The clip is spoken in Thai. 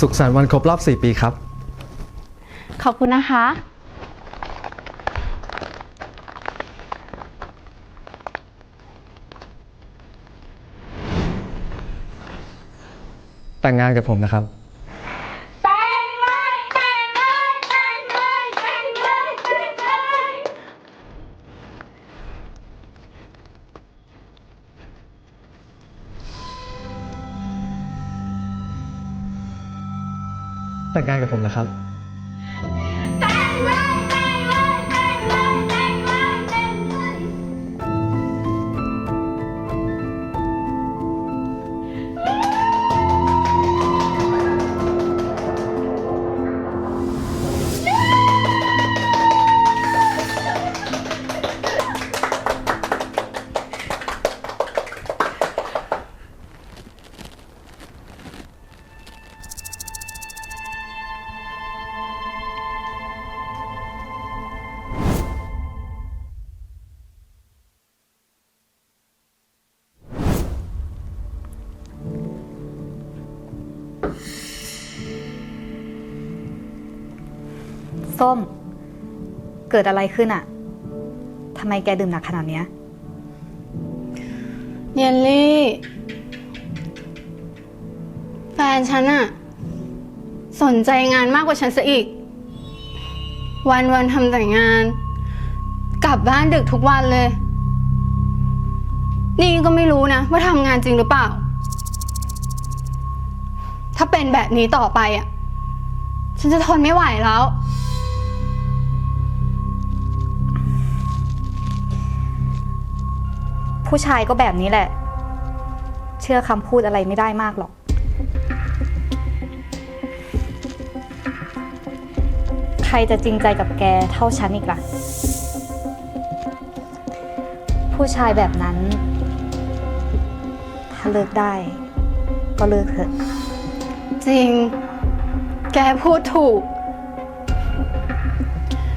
สุขสันต์วันครบรอบ 4 ปีครับ ขอบคุณนะคะ แต่งงานกับผมนะครับ แต่งงานกับผมนะครับ ส้ม เกิดอะไรขึ้นอะทำไมแกดื่มหนักขนาดเนี้ย เยลลี่ แฟนฉันอะสนใจงานมากกว่าฉันซะอีก วันวันๆทำแต่งาน กลับบ้านดึกทุกวันเลย นี่ก็ไม่รู้นะ ว่าทำงานจริงหรือเปล่าาเป็นแบบนี้ต่อไปอะ ฉันจะทนไม่ไหวแล้ว ผู้ชายก็แบบนี้แหละ เชื่อคำพูดอะไรไม่ได้มากหรอก ใครจะจริงใจกับแกเท่าฉันอีกล่ะ ผู้ชายแบบนั้น ถ้าเลิกได้ ก็เลิกเถอะ ริง แกพูดถูก